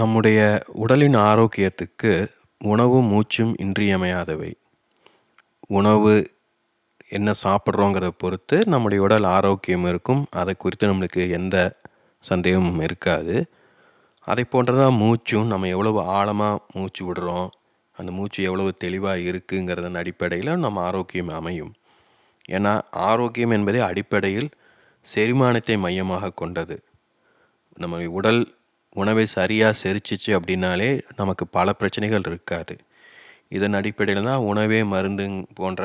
நம்முடைய உடலின் ஆரோக்கியத்துக்கு உணவும் மூச்சும் இன்றியமையாதவை. உணவு என்ன சாப்பிட்றோங்கிறத பொறுத்து நம்முடைய உடல் ஆரோக்கியம் இருக்கும். அதை குறித்து நம்மளுக்கு எந்த சந்தேகமும் இருக்காது. அதை போன்று தான் மூச்சும் நம்ம எவ்வளவு ஆழமாக மூச்சு விடுறோம், அந்த மூச்சு எவ்வளவு தெளிவாக இருக்குங்கிறதன் அடிப்படையில் நம்ம ஆரோக்கியம் அமையும். ஏன்னா ஆரோக்கியம் என்பதே அடிப்படையில் செரிமானத்தை மையமாக கொண்டது. நம்ம உடல் உணவை சரியாக செரிச்சிச்சு அப்படின்னாலே நமக்கு பல பிரச்சனைகள் இருக்காது. இதன் அடிப்படையில் தான் உணவே மருந்து போன்ற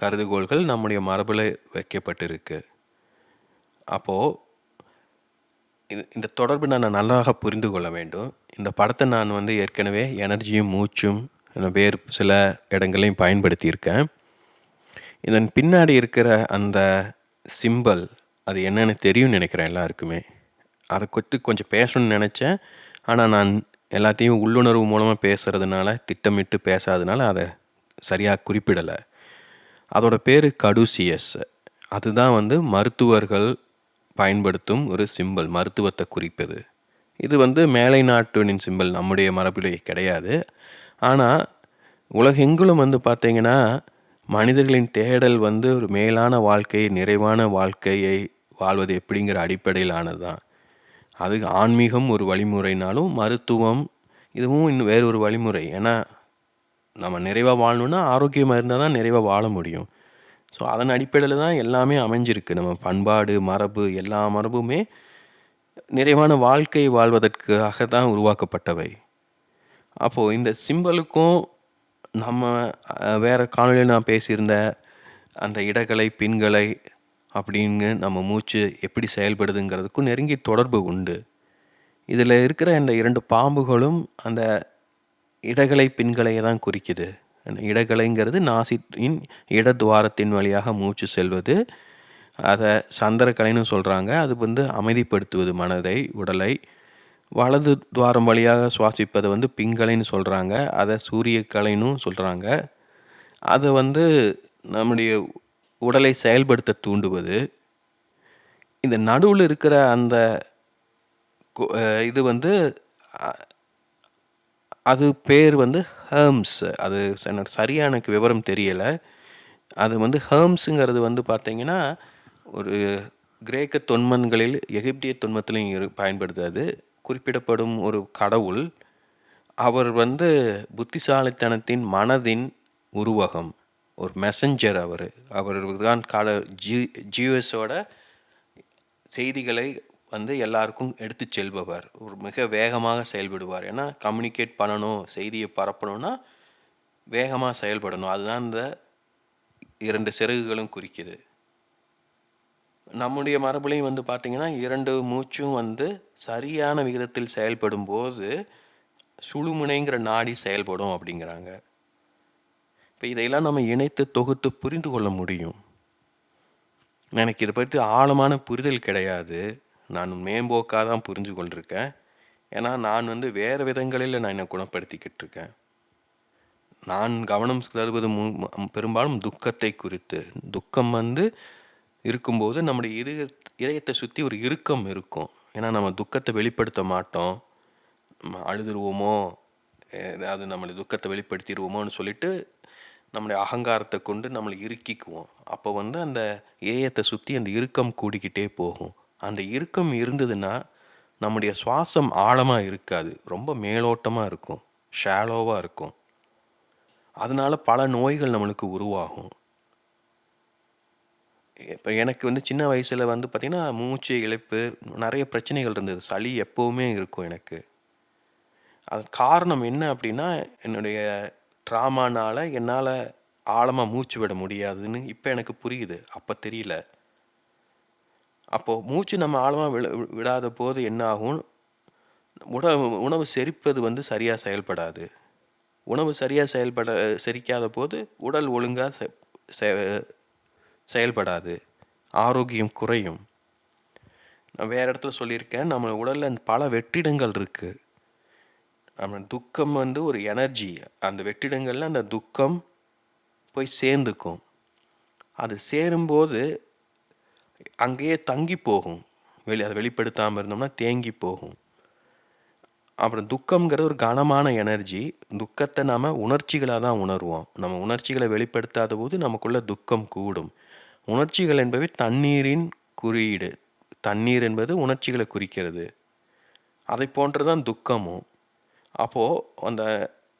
கருதுகோள்கள் நம்முடைய மரபில் வைக்கப்பட்டிருக்கு. அப்போது இது இந்த தொடர்பு நான் நல்லாக புரிந்து கொள்ள வேண்டும். இந்த படத்தை நான் வந்து ஏற்கனவே எனர்ஜியும் மூச்சும் வேறு சில இடங்களையும் பயன்படுத்தியிருக்கேன். இதன் பின்னாடி இருக்கிற அந்த சிம்பல் அது என்னென்னு தெரியும்னு நினைக்கிறேன் எல்லாருக்குமே. அதை குறித்து கொஞ்சம் பேசணும்னு நினச்சேன். ஆனால் நான் எல்லாத்தையும் உள்ளுணர்வு மூலமாக பேசுகிறதுனால திட்டமிட்டு பேசாதனால அதை சரியாக குறிப்பிடலை. அதோட பேர் கடுசியஸ். அதுதான் வந்து மருத்துவர்கள் பயன்படுத்தும் ஒரு சிம்பல் மருத்துவத்தை குறிப்பது. இது வந்து மேலை நாட்டுனின் சிம்பல் நம்முடைய மரபிலே கிடையாது. ஆனால் உலகெங்கிலும் வந்து பார்த்தீங்கன்னா மனிதர்களின் தேடல் வந்து ஒரு மேலான வாழ்க்கை, நிறைவான வாழ்க்கையை வாழ்வது எப்படிங்கிற அடிப்படையிலானது தான். அது ஆன்மீகம் ஒரு வழிமுறைனாலும் மருத்துவம் இதுவும் இன்னும் வேறு ஒரு வழிமுறை. ஏன்னா நம்ம நிறைவாக வாழணுன்னா ஆரோக்கியமாக இருந்தால் தான் நிறைவாக வாழ முடியும். ஸோ அதன் அடிப்படையில் தான் எல்லாமே அமைஞ்சிருக்கு. நம்ம பண்பாடு, மரபு எல்லா மரபுமே நிறைவான வாழ்க்கை வாழ்வதற்காக தான் உருவாக்கப்பட்டவை. அப்போது இந்த சிம்பலுக்கும் நம்ம வேறு காணொலியில் நான் பேசியிருந்த அந்த இடகலை, பின்கலை அப்படின்னு நம்ம மூச்சு எப்படி செயல்படுதுங்கிறதுக்கும் நெருங்கிய தொடர்பு உண்டு. இதில் இருக்கிற இந்த இரண்டு பாம்புகளும் அந்த இடகலை, பின்களையை தான் குறிக்குது. அந்த இடகலைங்கிறது நாசியின் இடதுவாரத்தின் வழியாக மூச்சு செல்வது. அதை சந்திரக்கலைன்னு சொல்கிறாங்க. அது வந்து அமைதிப்படுத்துவது மனதை, உடலை. வலது துவாரம் வழியாக சுவாசிப்பதை வந்து பிங்கலைன்னு சொல்கிறாங்க. அதை சூரியக்கலைன்னும் சொல்கிறாங்க. அதை வந்து நம்முடைய உடலை செயல்படுத்த தூண்டுவது. இந்த நடுவில் இருக்கிற அந்த இது வந்து அது பேர் வந்து ஹெர்ம்ஸ். அது ச- எனக்கு எனக்கு விவரம் தெரியலை அது வந்து ஹெர்ம்ஸுங்கிறது வந்து பார்த்தீங்கன்னா, ஒரு கிரேக்க தொன்மன்களில் எகிப்திய தொன்மத்திலையும் இரு பயன்படுது குறிப்பிடப்படும் ஒரு கடவுள். அவர் வந்து புத்திசாலித்தனத்தின் மனதின் உருவகம். ஒரு மெசஞ்சர் அவர் அவர் தான் கால ஜி ஜியூஎஸோட செய்திகளை வந்து எல்லாருக்கும் எடுத்து செல்பவர். ஒரு மிக வேகமாக செயல்படுவார். ஏன்னா கம்யூனிகேட் பண்ணணும், செய்தியை பரப்பணும்னா வேகமாக செயல்படணும். அதுதான் இந்த இரண்டு சிறகுகளும் குறிக்குது. நம்முடைய மரபுலையும் வந்து பார்த்திங்கன்னா இரண்டு மூச்சும் வந்து சரியான விகிதத்தில் செயல்படும்போது, சுழுமுனைங்கிற நாடி செயல்படும் அப்படிங்கிறாங்க. இப்போ இதையெல்லாம் நம்ம இணைத்து தொகுத்து புரிந்து கொள்ள முடியும். எனக்கு இதை பற்றி ஆழமான புரிதல் கிடையாது. நான் மேம்போக்காக தான் புரிஞ்சு கொண்டிருக்கேன். ஏன்னா நான் வந்து வேறு விதங்களில் நான் என்னை குணப்படுத்திக்கிட்டு இருக்கேன். நான் கவனம் செலுத்துவது மு பெரும்பாலும் துக்கத்தை குறித்து. துக்கம் வந்து இருக்கும்போது நம்முடைய இதய இதயத்தை சுற்றி ஒரு இறுக்கம் இருக்கும். ஏன்னா நம்ம துக்கத்தை வெளிப்படுத்த மாட்டோம். நம்ம அழுதுருவோமோ, ஏதாவது நம்மளை துக்கத்தை வெளிப்படுத்திடுவோமோன்னு சொல்லிட்டு நம்முடைய அகங்காரத்தை கொண்டு நம்மளை இறுக்கிக்குவோம். அப்போ வந்து அந்த ஏயத்தை சுற்றி அந்த இறுக்கம் கூடிக்கிட்டே போகும். அந்த இறுக்கம் இருந்ததுன்னா நம்முடைய சுவாசம் ஆழமாக இருக்காது. ரொம்ப மேலோட்டமாக இருக்கும். ஷாலோவாக இருக்கும். அதனால் பல நோய்கள் நம்மளுக்கு உருவாகும். இப்போ எனக்கு வந்து சின்ன வயசில் வந்து பார்த்திங்கன்னா மூச்சு இழைப்பு நிறைய பிரச்சனைகள் இருந்தது. சளி எப்போவுமே இருக்கும் எனக்கு. அது காரணம் என்ன அப்படின்னா என்னுடைய ட்ராமானால் என்னால் ஆழமாக மூச்சு விட முடியாதுன்னு இப்போ எனக்கு புரியுது. அப்போ தெரியல. அப்போது மூச்சு நம்ம ஆழமாக விட விடாத போது என்ன ஆகும் உணவு உணவு செரிப்பது வந்து சரியாக செயல்படாது. உணவு சரியாக செயல்பட செரிக்காத போது உடல் ஒழுங்காக செ செ- செயல்படாது. ஆரோக்கியம் குறையும். நான் வேறு இடத்துல சொல்லியிருக்கேன் நம்ம உடலில் பல வெற்றிடங்கள் இருக்குது. நம்ம துக்கம் வந்து ஒரு எனர்ஜி. அந்த வெற்றிடங்களில் அந்த துக்கம் போய் சேர்ந்துக்கும். அது சேரும்போது அங்கேயே தங்கி போகும். வெளி அதை வெளிப்படுத்தாமல் இருந்தோம்னா தேங்கி போகும். அப்புறம் துக்கம்ங்கிறது ஒரு கனமான எனர்ஜி துக்கத்தை நாம் உணர்ச்சிகளாக தான் உணர்வோம் நம்ம உணர்ச்சிகளை வெளிப்படுத்தாத போது நமக்குள்ள துக்கம் கூடும் உணர்ச்சிகள் என்பவை தண்ணீரின் குறியீடு தண்ணீர் என்பது உணர்ச்சிகளை குறிக்கிறது அதை போன்றதான் துக்கமும் அப்போது அந்த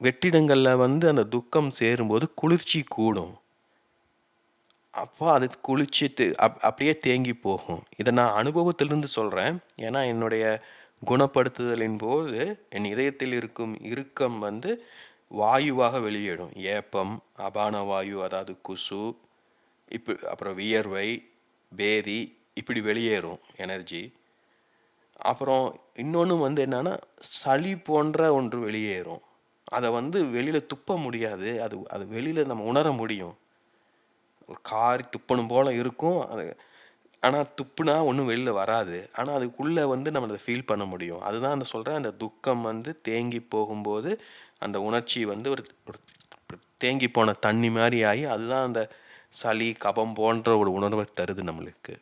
வெற்றிடங்களில் வந்து அந்த துக்கம் சேரும்போது குளிர்ச்சி கூடும். அப்போ அது குளிர்ச்சி அப் அப்படியே தேங்கி போகும். இதை நான் அனுபவத்திலிருந்து சொல்கிறேன் ஏன்னா என்னுடைய குணப்படுத்துதலின் போது என் இதயத்தில் இருக்கும் இறுக்கம் வந்து வாயுவாக வெளியிடும் ஏப்பம் அபான வாயு அதாவது குசு இப்போ அப்புறம் வியர்வை பேதி இப்படி வெளியேறும் எனர்ஜி. அப்புறம் இன்னொன்று வந்து என்னென்னா சளி போன்ற ஒன்று வெளியேறும். அதை வந்து வெளியில் துப்ப முடியாது. அது அது வெளியில் நம்ம உணர முடியும். ஒரு காரி துப்பணும் போல் இருக்கும். அது ஆனால் துப்புனா ஒன்றும் வெளியில் வராது. ஆனால் அதுக்குள்ளே வந்து நம்ம அதை ஃபீல் பண்ண முடியும். அதுதான் அந்த சொல்கிறேன் அந்த துக்கம் வந்து தேங்கி போகும்போது அந்த உணர்ச்சி வந்து ஒரு ஒரு தேங்கி போன தண்ணி மாதிரி ஆகி அதுதான் அந்த சளி கபம் போன்ற ஒரு உணர்வை தருது நம்மளுக்கு.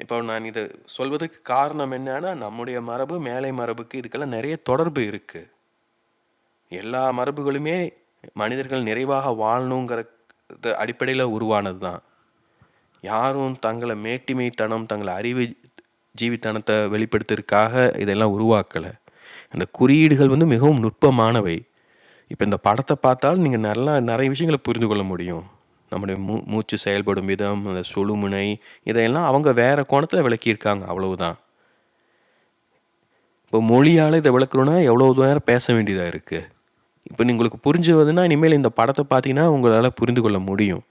இப்போ நான் இதை சொல்வதற்கு காரணம் என்னன்னா நம்முடைய மரபு மேலை மரபுக்கு இதுக்கெல்லாம் நிறைய தொடர்பு இருக்குது எல்லா மரபுகளுமே மனிதர்கள் நிறைவாக வாழணுங்கிற அடிப்படையில் உருவானது தான் யாரும் தங்களை மேட்டிமைத்தனம் தங்களை அறிவு ஜீவித்தனத்தை வெளிப்படுத்துறதுக்காக இதெல்லாம் உருவாக்கலை. அந்த குறியீடுகள் வந்து மிகவும் நுட்பமானவை. இப்போ இந்த படத்தை பார்த்தாலும் நீங்கள் நல்லா நிறைய விஷயங்களை புரிந்து கொள்ள முடியும். நம்முடைய மூ மூச்சு செயல்படும் விதம் அந்த சுழுமுனை இதையெல்லாம் அவங்க வேறு கோணத்தில் விளக்கியிருக்காங்க. அவ்வளவுதான். இப்போ மொழியால் இதை விளக்குறோன்னா எவ்வளோ நேரம் பேச வேண்டியதாக இருக்குது இப்போ உங்களுக்கு புரிஞ்சுவதுன்னா இனிமேல் இந்த படத்தை பார்த்தீங்கன்னா உங்களால் புரிந்து கொள்ள முடியும்.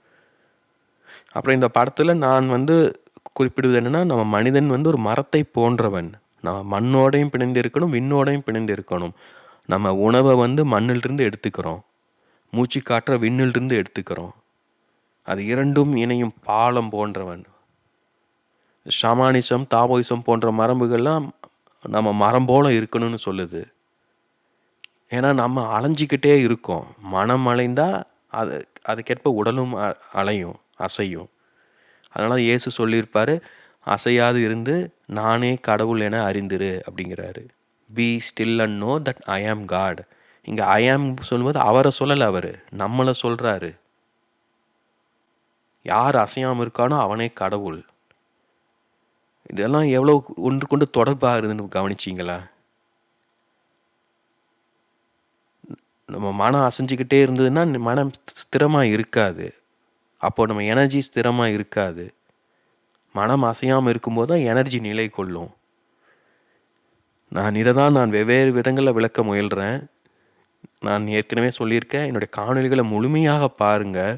அப்புறம் இந்த படத்தில் நான் வந்து குறிப்பிடுவது என்னென்னா நம்ம மனிதன் வந்து ஒரு மரத்தை போன்றவன். நம்ம மண்ணோடையும் பிணைந்து இருக்கணும் விண்ணோடையும் பிணைந்து இருக்கணும். நம்ம உணவை வந்து மண்ணிலிருந்து எடுத்துக்கிறோம். மூச்சு காற்ற விண்ணிலிருந்து எடுத்துக்கிறோம். அது இரண்டும் இணையும் பாலம் போன்றவன். ஷமானிசம் தாவோயிசம் போன்ற மரபுகள்லாம் நம்ம மரம் போல இருக்கணும்னு சொல்லுது. ஏன்னா நம்ம அலைஞ்சிக்கிட்டே இருக்கோம். மனம் அலைந்தால் அது அதுக்கேற்ப உடலும் அலையும் அசையும். அதனால் இயேசு சொல்லியிருப்பார் அசையாது இருந்து நானே கடவுள் என அறிந்திரு அப்படிங்கிறாரு. Be still and know that I am God இங்கே ஐ ஆம் சொல்லும்போது அவரை சொல்லலை அவர் நம்மளை சொல்கிறாரு யார் அசையாமல் இருக்கானோ அவனே கடவுள். இதெல்லாம் எவ்வளோ ஒன்று கொண்டு தொடர்பாகுதுன்னு கவனிச்சிங்களா? நம்ம மனம் அசைஞ்சிக்கிட்டே இருந்ததுன்னா மனம் ஸ்திரமாக இருக்காது. அப்போது நம்ம எனர்ஜி ஸ்திரமாக இருக்காது. மனம் அசையாமல் இருக்கும்போது தான் எனர்ஜி நிலை கொள்ளும். நான் இதை தான் நான் வெவ்வேறு விதங்களில் விளக்க முயல்கிறேன் நான் ஏற்கனவே சொல்லியிருக்கேன் என்னுடைய காணொலிகளை முழுமையாக பாருங்கள்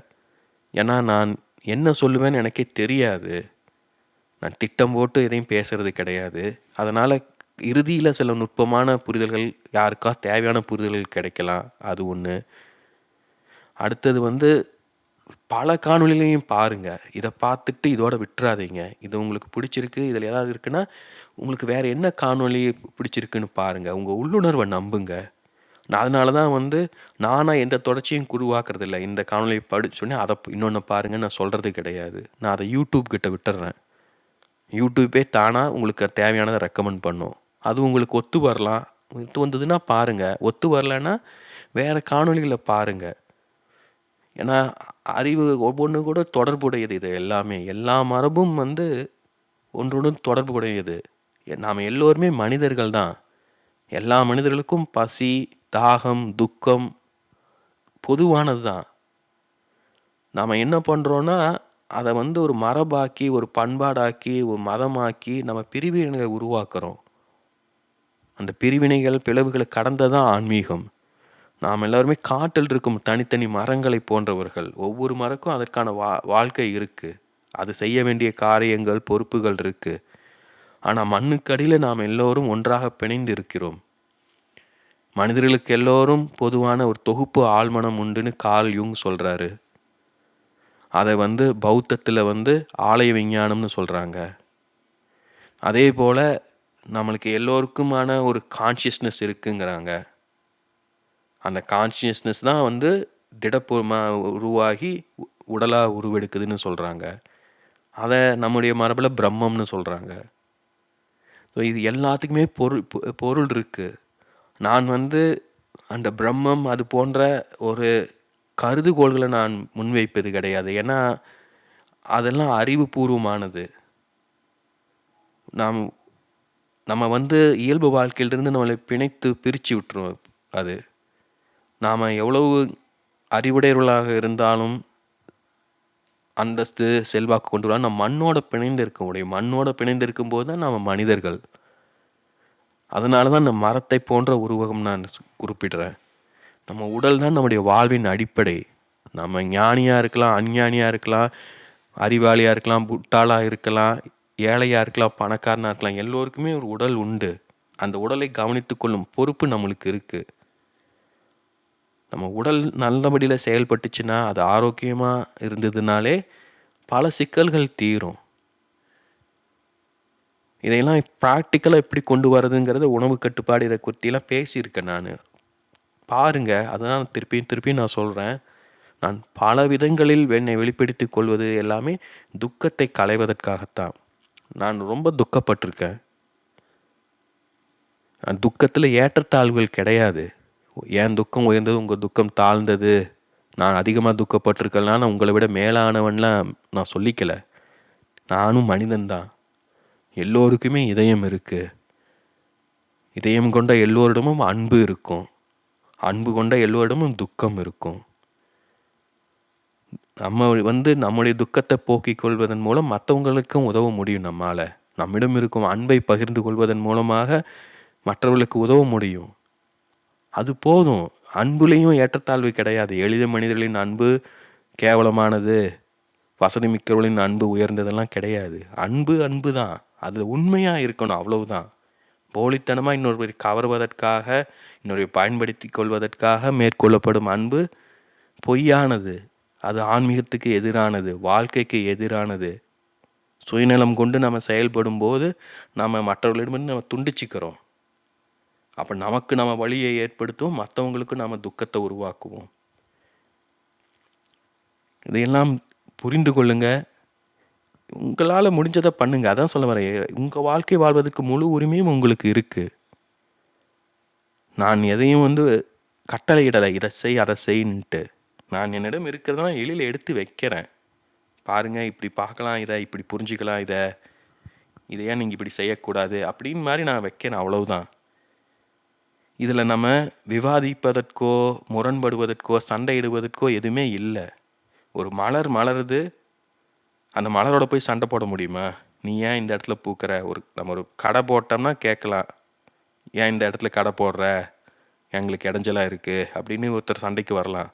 ஏன்னா நான் என்ன சொல்லுவேன்னு எனக்கே தெரியாது. நான் திட்டம் போட்டு எதையும் பேசுறது கிடையாது. அதனால் இறுதியில் சில நுட்பமான புரிதல்கள் யாருக்கா தேவையான புரிதல்கள் கிடைக்கலாம். அது ஒன்று அடுத்தது வந்து பல காணொலிகளையும் பாருங்கள் இதை பார்த்துட்டு இதோட விட்டுறாதீங்க. இது உங்களுக்கு பிடிச்சிருக்கு இதில் ஏதாவது இருக்குன்னா உங்களுக்கு வேறு என்ன காணொலி பிடிச்சிருக்குன்னு பாருங்கள் உங்கள் உள்ளுணர்வை நம்புங்க. நான் அதனால தான் வந்து நானாக எந்த தொடர்ச்சியும் குருவாக்குறது இல்லை இந்த காணொலியை படிச்சோன்னே அதை இன்னொன்று பாருங்கள் நான் சொல்கிறது கிடையாது. நான் அதை யூடியூப் கிட்ட விட்டுறேன். யூடியூப்பே தானாக உங்களுக்கு தேவையானதை ரெக்கமெண்ட் பண்ணும். அது உங்களுக்கு ஒத்து வரலாம். ஒத்து வந்ததுன்னா பாருங்கள் ஒத்து வரலன்னா வேறு காணொலிகளை பாருங்கள் ஏன்னா அறிவு ஒவ்வொன்று கூட தொடர்புடையது இது எல்லாமே. எல்லா மரபும் வந்து ஒன்றுடன் தொடர்புடையது. நாம் எல்லோருமே மனிதர்கள் தான். எல்லா மனிதர்களுக்கும் பசி தாகம் துக்கம் பொதுவானது தான் நாம் என்ன பண்ணுறோன்னா அதை வந்து ஒரு மரபாக்கி ஒரு பண்பாடாக்கி ஒரு மதமாக்கி நம்ம பிரிவினைகளை உருவாக்குறோம். அந்த பிரிவினைகள் பிளவுகளை கடந்ததான் ஆன்மீகம். நாம் எல்லாருமே காட்டில் இருக்கும் தனித்தனி மரங்களை போன்றவர்கள். ஒவ்வொரு மரக்கும் அதற்கான வா வாழ்க்கை இருக்குது அது செய்ய வேண்டிய காரியங்கள் பொறுப்புகள் இருக்குது ஆனால் மண்ணுக்கடியில் நாம் எல்லோரும் ஒன்றாக பிணைந்து இருக்கிறோம். மனிதர்களுக்கு எல்லோரும் பொதுவான ஒரு தொகுப்பு ஆழ்மனம் உண்டுன்னு கால் யூங் சொல்கிறாரு அதை வந்து பௌத்தத்தில் வந்து ஆலய விஞ்ஞானம்னு சொல்கிறாங்க அதே போல் நம்மளுக்கு எல்லோருக்குமான ஒரு கான்ஷியஸ்னஸ் இருக்குங்கிறாங்க. அந்த கான்ஷியஸ்னஸ் தான் வந்து திடப்பூர்வமாக உருவாகி உடலாக உருவெடுக்குதுன்னு சொல்கிறாங்க அதை நம்முடைய மரபில் பிரம்மம்னு சொல்கிறாங்க ஸோ இது எல்லாத்துக்குமே பொருள் பொ பொருள் இருக்குது நான் வந்து அந்த பிரம்மம் அது போன்ற ஒரு கருதுகோள்களை நான் முன்வைப்பது கிடையாது. ஏன்னா அதெல்லாம் அறிவுபூர்வமானது. நாம் நம்ம வந்து இயல்பு வாழ்க்கையிலிருந்து நம்மளை பிணைத்து பிரித்து விட்டுரும் அது. நாம் எவ்வளவு அறிவுடையவர்களாக இருந்தாலும் அந்தஸ்து செல்வாக்கு கொண்டு வரலாம் நம்ம மண்ணோட பிணைந்து இருக்க முடியும். மண்ணோட பிணைந்து இருக்கும்போது தான் நம்ம மனிதர்கள். அதனால தான் இந்த மரத்தை போன்ற உருவகம் நான் குறிப்பிடுறேன். நம்ம உடல் தான் நம்முடைய வாழ்வின் அடிப்படை. நம்ம ஞானியாக இருக்கலாம் அஞ்ஞானியாக இருக்கலாம் அறிவாளியாக இருக்கலாம் புட்டாளாக இருக்கலாம் ஏழையாக இருக்கலாம் பணக்காரனாக இருக்கலாம் எல்லோருக்குமே ஒரு உடல் உண்டு. அந்த உடலை கவனித்து கொள்ளும் பொறுப்பு நம்மளுக்கு இருக்குது நம்ம உடல் நல்லபடியில் செயல்பட்டுச்சுன்னா அது ஆரோக்கியமாக இருந்ததுனாலே பல சிக்கல்கள் தீரும். இதையெல்லாம் ப்ராக்டிக்கலாக எப்படி கொண்டு வரதுங்கிறத உணவு கட்டுப்பாடு இதை குறித்திலாம் பேசியிருக்கேன் நான். பாருங்கள் அதனால் திருப்பியும் திருப்பியும் நான் சொல்கிறேன் நான் பல விதங்களில் என்னை வெளிப்படுத்திக் கொள்வது எல்லாமே துக்கத்தை களைவதற்காகத்தான். நான் ரொம்ப துக்கப்பட்டிருக்கேன். நான் துக்கத்தில் ஏற்றத்தாழ்வுகள் கிடையாது. என் துக்கம் உயர்ந்தது உங்கள் துக்கம் தாழ்ந்தது? நான் அதிகமாக துக்கப்பட்டிருக்கேன்னா நான் உங்களை விட மேலானவன்லாம் நான் சொல்லிக்கல. நானும் மனிதன்தான். எல்லோருக்குமே இதயம் இருக்குது இதயம் கொண்ட எல்லோரிடமும் அன்பு இருக்கும். அன்பு கொண்ட எல்லோரிடமும் துக்கம் இருக்கும். நம்ம வந்து நம்முடைய துக்கத்தை போக்கிக் கொள்வதன் மூலம் மற்றவங்களுக்கும் உதவ முடியும் நம்மால். நம்மிடம் இருக்கும் அன்பை பகிர்ந்து கொள்வதன் மூலமாக மற்றவர்களுக்கு உதவ முடியும். அது போதும். அன்புலேயும் ஏற்றத்தாழ்வு கிடையாது. எளிய மனிதர்களின் அன்பு கேவலமானது. வசதி மிக்கவர்களின் அன்பு உயர்ந்ததெல்லாம் கிடையாது. அன்பு அன்பு தான் அது உண்மையாக இருக்கணும் அவ்வளவுதான். போலித்தனமாக இன்னொருவரை கவர்வதற்காக இன்னொரு பயன்படுத்தி கொள்வதற்காக மேற்கொள்ளப்படும் அன்பு பொய்யானது. அது ஆன்மீகத்துக்கு எதிரானது வாழ்க்கைக்கு எதிரானது. சுயநலம் கொண்டு நம்ம செயல்படும் போது நம்ம மற்றவர்களிடமிருந்து நம்ம துண்டிச்சிக்கிறோம். அப்போ நமக்கு நம்ம வழியை ஏற்படுத்துவோம் மற்றவங்களுக்கு நம்ம துக்கத்தை உருவாக்குவோம். இதையெல்லாம் புரிந்து கொள்ளுங்கள் உங்களால் முடிஞ்சதை பண்ணுங்க. அதான் சொல்ல வரேன். உங்கள் வாழ்க்கை வாழ்வதற்கு முழு உரிமையும் உங்களுக்கு இருக்குது நான் எதையும் வந்து கட்டளையிடலை. இதை செய் அதை செய்ன்ட்டு. நான் என்னிடம் இருக்கிறதெல்லாம் எளியில் எடுத்து வைக்கிறேன். பாருங்கள் இப்படி பார்க்கலாம் இதை இப்படி புரிஞ்சுக்கலாம் இதை. இதை ஏன் நீங்கள் இப்படி செய்யக்கூடாது? அப்படின்னு மாதிரி நான் வைக்கிறேன். அவ்வளவுதான். இதில் நம்ம விவாதிப்பதற்கோ முரண்படுவதற்கோ சண்டையிடுவதற்கோ எதுவுமே இல்லை. ஒரு மலர் மலருது. அந்த மலரோட போய் சண்டை போட முடியுமா? நீ ஏன் இந்த இடத்துல பூக்கிற? ஒரு நம்ம ஒரு கடை போட்டோம்னா கேட்கலாம். ஏன் இந்த இடத்துல கடை போடுற? எங்களுக்கு இடைஞ்சலாக இருக்குது அப்படின்னு ஒருத்தர் சண்டைக்கு வரலாம்.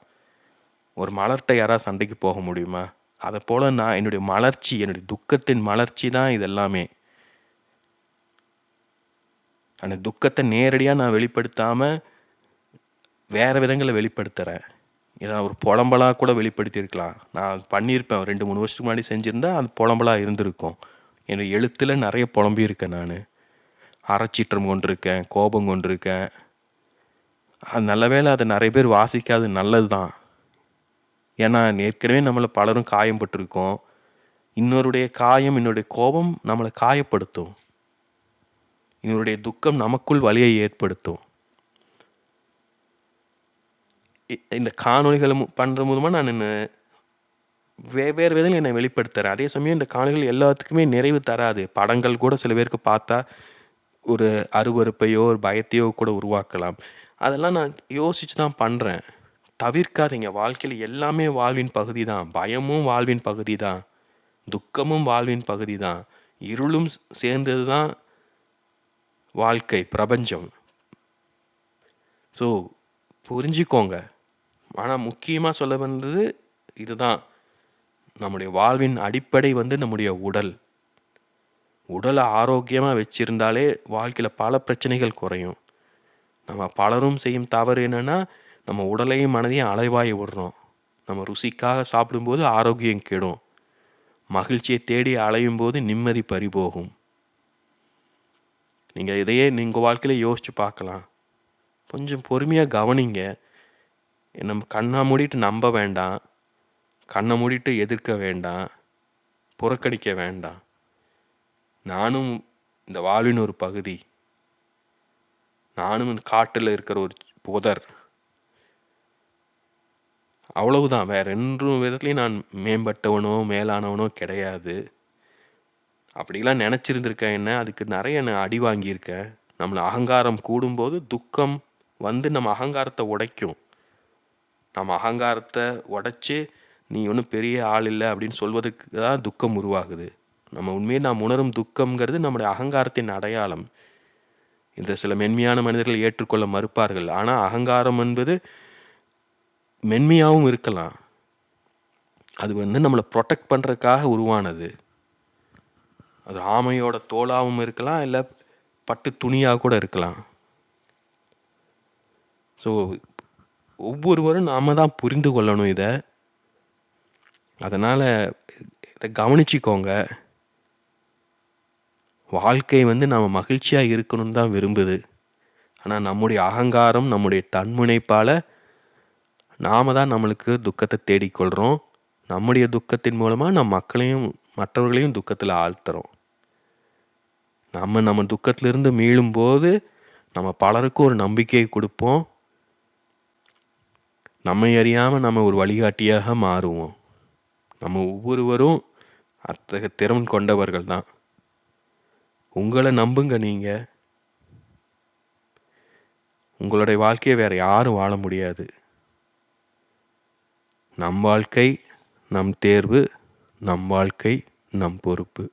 ஒரு மலர்கிட்ட யாராவது சண்டைக்கு போக முடியுமா? அதை போல் நான் என்னுடைய மலர்ச்சி என்னுடைய துக்கத்தின் மலர்ச்சி தான் இது எல்லாமே அந்த துக்கத்தை நேரடியாக நான் வெளிப்படுத்தாமல் வேறு விதங்களை வெளிப்படுத்துகிறேன் இதை ஒரு புலம்பலாக கூட வெளிப்படுத்தியிருக்கலாம். நான் பண்ணியிருப்பேன். ரெண்டு மூணு வருஷத்துக்கு முன்னாடி செஞ்சுருந்தா அது புலம்பலாக இருந்திருக்கும். என்னோடய எழுத்தில் நிறைய புலம்பியிருக்கேன் நான். அறச்சீற்றம் கொண்டிருக்கேன் கோபம் கொண்டிருக்கேன். அது நல்ல வேலை அதை நிறைய பேர் வாசிக்காது நல்லது தான் ஏன்னா ஏற்கனவே நம்மளை பலரும் காயம்பட்டிருக்கோம். இன்னொருடைய காயம் என்னுடைய கோபம் நம்மளை காயப்படுத்தும். இன்னொருடைய துக்கம் நமக்குள் வழியை ஏற்படுத்தும். இந்த காணொளிகளை மு- மூலமாக நான் என்ன வெவ்வேறு விதங்கள் என்னை வெளிப்படுத்துகிறேன் அதே சமயம் இந்த காணொளிகள் எல்லாத்துக்குமே நிறைவு தராது. படங்கள் கூட சில பேருக்கு பார்த்தா ஒரு அருவருப்பையோ ஒரு பயத்தையோ கூட உருவாக்கலாம். அதெல்லாம் நான் யோசித்து தான் பண்ணுறேன் தவிர்க்காதீங்க. வாழ்க்கையில் எல்லாமே வாழ்வின் பகுதி தான். பயமும் வாழ்வின் பகுதி தான். துக்கமும் வாழ்வின் பகுதி தான். இருளும் சேர்ந்தது தான் வாழ்க்கை பிரபஞ்சம். ஸோ புரிஞ்சுக்கோங்க. ஆனால் முக்கியமாக சொல்ல வந்தது இதுதான். நம்முடைய வாழ்வின் அடிப்படை வந்து நம்முடைய உடல். உடலை ஆரோக்கியமாக வச்சிருந்தாலே வாழ்க்கையில் பல பிரச்சனைகள் குறையும். நம்ம பலரும் செய்யும் தவறு என்னென்னா நம்ம உடலையும் மனதையும் அலைவாய் விடுறோம். நம்ம ருசிக்காக சாப்பிடும்போது ஆரோக்கியம் கெடும். மகிழ்ச்சியை தேடி அலையும் போது நிம்மதி பறிபோகும். நீங்கள் இதையே நீங்கள் வாழ்க்கையில் யோசித்து பார்க்கலாம். கொஞ்சம் பொறுமையாக கவனிங்க. நம்ம கண்ணை மூடிட்டு நம்ப வேண்டாம். கண்ணை மூடிட்டு எதிர்க்க வேண்டாம். புறக்கணிக்க வேண்டாம். நானும் இந்த வாழ்வின் ஒரு பகுதி. நானும் இந்த காட்டில் இருக்கிற ஒரு புதர். அவ்வளவுதான். வேற என்றும் விதத்துலையும் நான் மேம்பட்டவனோ மேலானவனோ கிடையாது. அப்படிலாம் நினச்சிருந்துருக்கேன் என்ன? அதுக்கு நிறைய நான் அடி வாங்கியிருக்கேன். நம்மளை அகங்காரம் கூடும்போது துக்கம் வந்து நம்ம அகங்காரத்தை உடைக்கும். நம்ம அகங்காரத்தை உடைச்சி நீ ஒன்றும் பெரிய ஆள் இல்லை அப்படின்னு சொல்வதற்கு தான் துக்கம் உருவாகுது. நம்ம உண்மையை நாம் உணரும் துக்கம்ங்கிறது நம்முடைய அகங்காரத்தின் அடையாளம். இந்த சில மென்மையான மனிதர்கள் ஏற்றுக்கொள்ள மறுப்பார்கள். ஆனால் அகங்காரம் என்பது மென்மையாகவும் இருக்கலாம். அது வந்து நம்மளை ப்ரொடெக்ட் பண்ணுறதுக்காக உருவானது. அது ஆமையோட தோலாகவும் இருக்கலாம் இல்லை பட்டு துணியாக கூட இருக்கலாம். ஸோ ஒவ்வொருவரும் நாம் தான் புரிந்து கொள்ளணும் இதை. அதனால் இதை கவனிச்சிக்கோங்க. வாழ்க்கை வந்து நம்ம மகிழ்ச்சியாக இருக்கணும்னு தான் விரும்புது. ஆனால் நம்முடைய அகங்காரம் நம்முடைய தன்முனைப்பால் நாம் தான் நம்மளுக்கு துக்கத்தை தேடிக்கொள்கிறோம் நம்முடைய துக்கத்தின் மூலமாக நம் மக்களையும் மற்றவர்களையும் துக்கத்தில் ஆழ்த்துறோம். நம்ம நம்ம துக்கத்திலிருந்து மீளும்போது நம்ம பலருக்கும் ஒரு நம்பிக்கையை கொடுப்போம். நம்மை அறியாமல் நம்ம ஒரு வழிகாட்டியாக மாறுவோம். நம்ம ஒவ்வொருவரும் அத்தகைய திறன் கொண்டவர்கள் தான் உங்களை நம்புங்க நீங்கள் உங்களுடைய வாழ்க்கையை வேறு யாரும் வாழ முடியாது. நம் வாழ்க்கை நம் தேர்வு நம் வாழ்க்கை நம் பொறுப்பு.